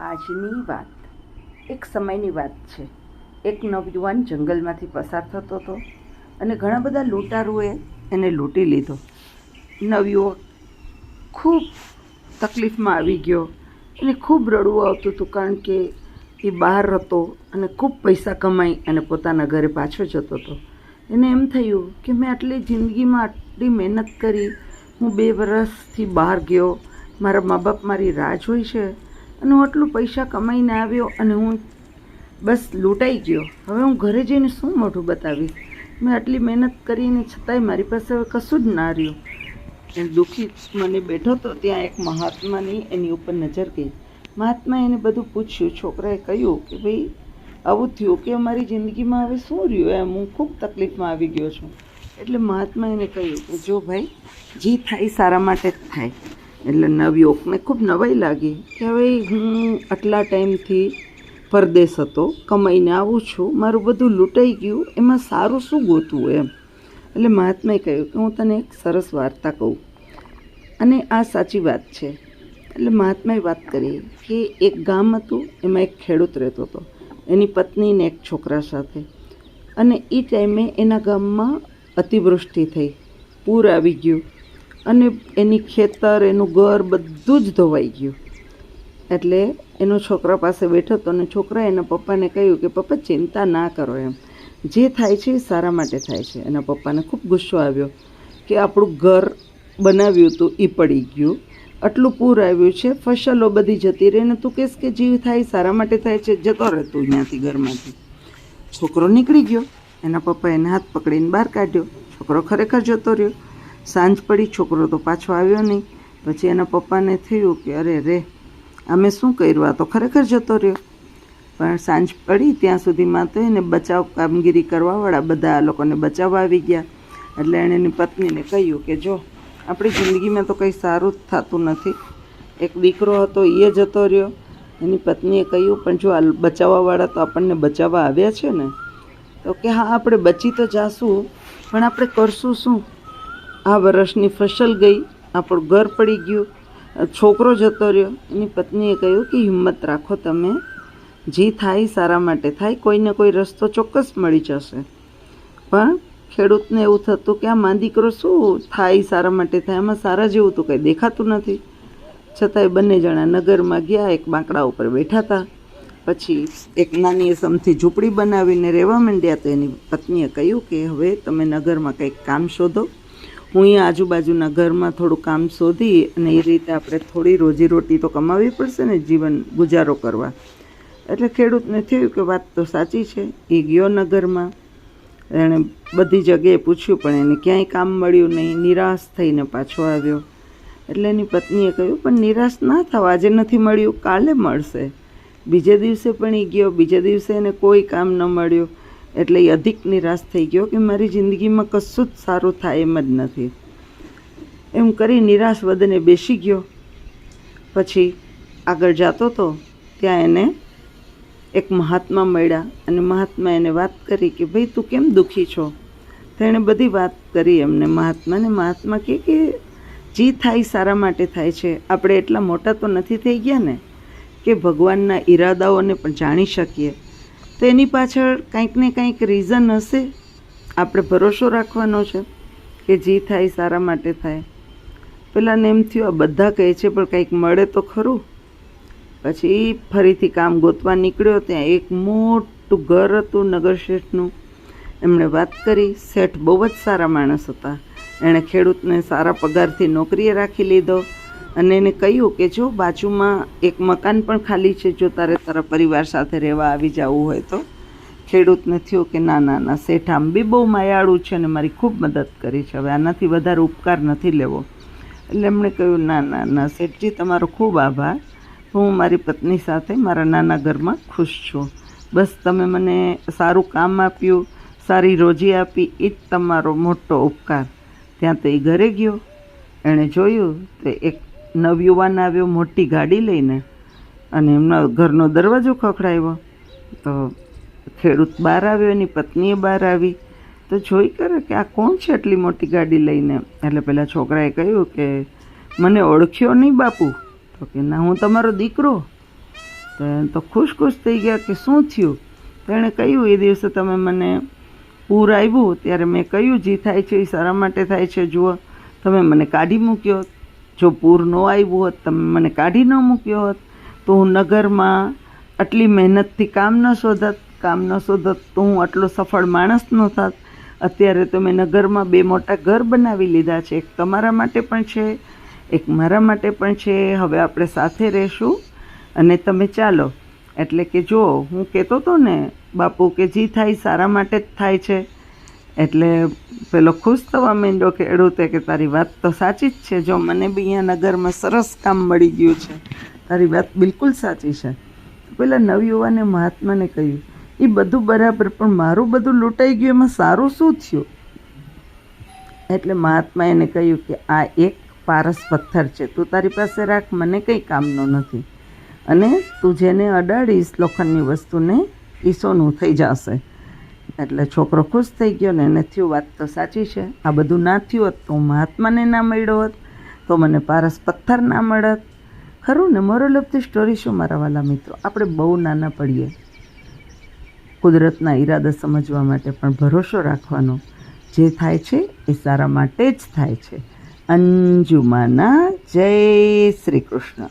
આજની વાત. એક સમયની વાત છે. એક નવયુવાન જંગલમાંથી પસાર થતો હતો અને ઘણા બધા લૂંટારુએ એને લૂંટી લીધો. નવયુવક ખૂબ તકલીફમાં આવી ગયો એને ખૂબ રડવું આવતું હતું કારણ કે એ બહાર હતો અને ખૂબ પૈસા કમાઈ અને પોતાના ઘરે પાછો જતો હતો. એને એમ થયું કે મેં આટલી જિંદગીમાં આટલી મહેનત કરી, હું બે વર્ષથી બહાર ગયો, મારા મા બાપ મારી રાહ જોઈ છે અને હું આટલું પૈસા કમાઈને આવ્યો અને હું બસ લૂંટાઈ ગયો. હવે હું ઘરે જઈને શું મોઢું બતાવીશ? મેં આટલી મહેનત કરીને છતાંય મારી પાસે હવે કશું જ ના રહ્યું. એ દુઃખી મને બેઠો તો ત્યાં એક મહાત્માની એની ઉપર નજર ગઈ. મહાત્માએ એને બધું પૂછ્યું. છોકરાએ કહ્યું કે ભાઈ, આવું થયું કે અમારી જિંદગીમાં હવે શું રહ્યું? એમ હું ખૂબ તકલીફમાં આવી ગયો છું. એટલે મહાત્મા એને કહ્યું કે જો ભાઈ, જે થાય સારા માટે જ થાય. એટલે નવયુવકને ખૂબ નવાઈ લાગી કે હવે હું આટલા ટાઈમથી પરદેશ હતો, કમાઈને આવું છું, મારું બધું લૂંટાઈ ગયું, એમાં સારું શું ગોતવું એમ? એટલે મહાત્માએ કહ્યું કે હું તને એક સરસ વાર્તા કહું. અને આ સાચી વાત છે. એટલે મહાત્માએ વાત કરી કે એક ગામ હતું, એમાં એક ખેડૂત રહેતો હતો, એની પત્નીને એક છોકરા સાથે. અને એ ટાઈમે એના ગામમાં અતિવૃષ્ટિ થઈ, પૂર આવી ગયું. અને એની ખેતર, એનું ઘર બધું જ ધોવાઈ ગયું. એટલે એનો છોકરા પાસે બેઠો હતો અને છોકરાએ એના પપ્પાને કહ્યું કે, પપ્પા, ચિંતા ના કરો એમ. જે થાય છે એ સારા માટે થાય છે. એના પપ્પાને ખૂબ ગુસ્સો આવ્યો કે આપણું ઘર બનાવ્યું હતું એ પડી ગયું. આટલું પૂર આવ્યું છે, ફસલો બધી જતી રહી ને તું કહેશ કે જીવ થાય, સારા માટે થાય છે, જતો રહે તું અહીંયાથી ઘરમાંથી. છોકરો નીકળી ગયો. એના પપ્પાએ એને હાથ પકડીને બહાર કાઢ્યો. છોકરો ખરેખર જતો રહ્યો. સાંજ પડી, છોકરો તો પાછો આવ્યો નહીં. પછી એના પપ્પાને થયું કે, અરે રે, અમે શું કર્યું? આ તો ખરેખર જતો રહ્યો. પણ સાંજ પડી, ત્યાં સુધીમાં તો એને બચાવ કામગીરી કરવાવાળા બધા આ લોકોને બચાવવા આવી ગયા. એટલે એણે એની પત્નીને કહ્યું કે, જો, આપણી જિંદગીમાં તો કંઈ સારું જ થતું નથી. એક દીકરો હતો એ જતો રહ્યો. એની પત્નીએ કહ્યું, પણ જો આ બચાવવાવાળા તો આપણને બચાવવા આવ્યા છે ને, તો કે હા, આપણે બચી તો જાશું, પણ આપણે કરશું શું? આ વર્ષની ફસલ ગઈ, આપણું ઘર પડી ગયું, છોકરો જતો રહ્યો. એની પત્નીએ કહ્યું કે, હિંમત રાખો તમે. જે થાય સારા માટે થાય, કોઈને કોઈ રસ્તો ચોક્કસ મળી જશે. પણ ખેડૂતને એવું થતું કે, આ માંદીકરો શું થાય સારા માટે થાય? એમાં સારા જેવું તો કંઈ દેખાતું નથી. છતાંય બંને જણા નગરમાં ગયા, એક બાંકડા ઉપર બેઠા હતા. પછી એક નાની સમથી ઝૂંપડી બનાવીને રહેવા માંડ્યા. તો એની પત્નીએ કહ્યું કે, હવે તમે નગરમાં કંઈક કામ શોધો. હું અહીં આજુબાજુના ઘરમાં થોડું કામ શોધી અને એ રીતે આપણે થોડી રોજીરોટી તો કમાવી પડશે ને જીવન ગુજારો કરવા. એટલે ખેડૂતને થયું કે વાત તો સાચી છે, એ ગયો નગરમાં. એણે બધી જગ્યાએ પૂછ્યું, પણ એને ક્યાંય કામ મળ્યું નહીં, નિરાશ થઈને પાછો આવ્યો. એટલે એની પત્નીએ કહ્યું, પણ નિરાશ ના થાવ, આજે નથી મળ્યું, કાલે મળશે. બીજે દિવસે પણ એ ગયો, બીજે દિવસે એને કોઈ કામ ન મળ્યું. એટલે એ અધિક નિરાશ થઈ ગયો કે મારી જિંદગીમાં કશું જ સારું થાય એમ જ નથી. એમ કરી નિરાશ વદને બેસી ગયો. પછી આગળ જતો હતો ત્યાં એને એક મહાત્મા મળ્યા અને મહાત્મા એને વાત કરી કે, ભાઈ, તું કેમ દુઃખી છો? તેણે બધી વાત કરી એમને મહાત્માને. મહાત્મા કહે કે, જે થાય, સારા માટે થાય છે. આપણે એટલા મોટા તો નથી થઈ ગયા ને? કે ભગવાનના ઈરાદાઓને પણ જાણી શકીએ. તો એની પાછળ કંઈક ને કંઈક રીઝન હશે. આપણે ભરોસો રાખવાનો છે કે જે થાય, સારા માટે થાય. પેલાને એમ થયું, આ બધા કહે છે, પણ કંઈક મળે તો ખરું. પછી ફરીથી કામ ગોતવા નીકળ્યો, ત્યાં એક મોટું ઘર હતું નગર શેઠનું. એમણે વાત કરી, શેઠ બહુ જ સારા માણસ હતા. એણે ખેડૂતને સારા પગારથી નોકરીએ રાખી લીધો. અને એને કહ્યું કે જો બાજુમાં એક મકાન પણ ખાલી છે, જો તારે તારા પરિવાર સાથે રહેવા આવી જવું હોય તો. ખેડૂતને થયું કે ના ના ના, શેઠ, આમ બી બહુ માયાળું છે અને મારી ખૂબ મદદ કરી છે. હવે આનાથી વધારે ઉપકાર નથી લેવો. એટલે એમણે કહ્યું, ના ના ના, શેઠજી, તમારો ખૂબ આભાર. હું મારી પત્ની સાથે મારા નાના ઘરમાં ખુશ છું. બસ તમે મને સારું કામ આપ્યું, સારી રોજી આપી, એ જ તમારો મોટો ઉપકાર. ત્યાં તો એ ઘરે ગયો. એણે જોયું તો એક નવયુવાન આવ્યો, મોટી ગાડી લઈને અને એમનો ઘરનો દરવાજો ખખડાવ્યો. તો ખેડૂત બહાર આવ્યો, એની પત્નીએ બહાર આવી. તો જોઈ કરે કે આ કોણ છે એટલી મોટી ગાડી લઈને? એટલે પેલા છોકરાએ કહ્યું કે, મને ઓળખ્યો નહીં બાપુ. તો કે, ના, હું તમારો દીકરો. તો એમ તો ખુશ ખુશ થઈ ગયા કે શું થયું? તેણે કહ્યું, એ દિવસે તમે મને પૂર આવ્યું ત્યારે મેં કહ્યું, જે થાય છે એ સારા માટે થાય છે, જુઓ. તમે મને કાઢી મૂક્યો. જો પૂર ન આવ્યું હોત, તમે મને કાઢી ન મૂક્યો હોત, તો હું નગરમાં આટલી મહેનતથી કામ ન શોધત, કામ ન શોધત તો હું આટલો સફળ માણસ ન થાત. અત્યારે તો મેં નગરમાં બે મોટા ઘર બનાવી લીધા છે. એક તમારા માટે પણ છે, એક મારા માટે પણ છે. હવે આપણે સાથે રહેશું અને તમે ચાલો. એટલે કે જો, હું કહેતો હતો ને, બાપુ કે જે થાય, સારા માટે જ થાય છે. એટલે પેલો ખુશ થવા માંડ્યો ખેડૂતે કે તારી વાત તો સાચી જ છે. જો મને બી અહીંયા નગરમાં સરસ કામ મળી ગયું છે, તારી વાત બિલકુલ સાચી છે. પેલા નવયુવાને મહાત્માને કહ્યું એ બધું બરાબર, પણ મારું બધું લૂંટાઈ ગયું, એમાં સારું શું થયું? એટલે મહાત્મા એને કહ્યું કે, આ એક પારસ પથ્થર છે. તું તારી પાસે રાખ, મને કંઈ કામનો નથી. અને તું જેને અડાડીશ લોખંડની વસ્તુને એ સોનું થઈ જશે. એટલે છોકરો ખુશ થઈ ગયો ને એને થયું વાત તો સાચી છે. આ બધું ના થયું હોત તો મહાત્માને ના મળ્યો હોત, તો મને પારસ પથ્થર ના મળત. ખરું ને? મોરલ ઓફ ધી સ્ટોરી શું મારા વાલા મિત્રો? આપણે બહુ નાના પડીએ. કુદરતના ઈરાદા સમજવા માટે પણ ભરોસો રાખવાનો જે થાય છે એ સારા માટે જ થાય છે. અંજુમાના જય શ્રી કૃષ્ણ.